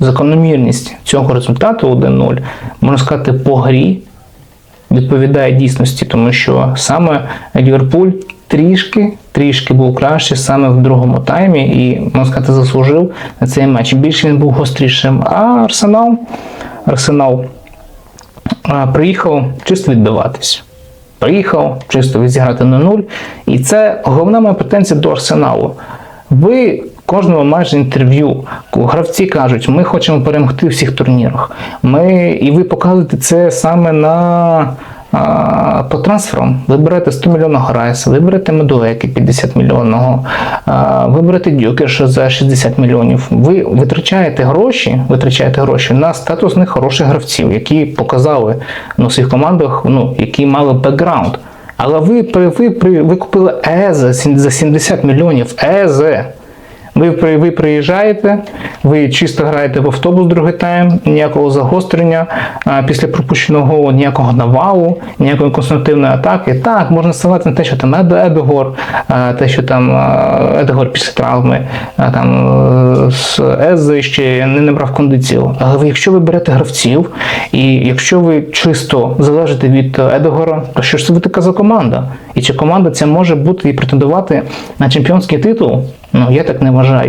закономірність цього результату 1-0, можна сказати, по грі відповідає дійсності, тому що саме Ліверпуль трішки, трішки був краще саме в другому таймі і, можна сказати, заслужив на цей матч. Більше він був гострішим. А Арсенал, Арсенал приїхав чисто відбиватись. Приїхав чисто відзіграти на нуль. І це головна моя претензія до Арсеналу. Ви кожного майже інтерв'ю гравці кажуть, ми хочемо перемогти у всіх турнірах. Ми, і ви показуєте це саме на. По трансферам ви берете 100 мільйонного Грайса, ви берете Медуеки 50 мільйонного, ви берете Дюкерша за 60 мільйонів. Ви витрачаєте гроші, витрачаєте гроші на статусних хороших гравців, які показали в своїх командах, ну, які мали бекграунд. Але ви, ви, ви купили ЕЗЕ за 70 мільйонів. ЕЗЕ. Ви, ви приїжджаєте, ви чисто граєте в автобус другий тайм, ніякого загострення, а, після пропущеного голу ніякого навалу, ніякої конструктивної атаки. Так, можна ставати на те, що там Ед- Едегор, те, що там Едегор після травми, а, там е, з Ези ще не набрав кондицію. Але ви, якщо ви берете гравців, і якщо ви чисто залежите від Едегора, то що ж це ви така за команда? І чи команда ця може бути і претендувати на чемпіонський титул? Ну, я так не вважаю.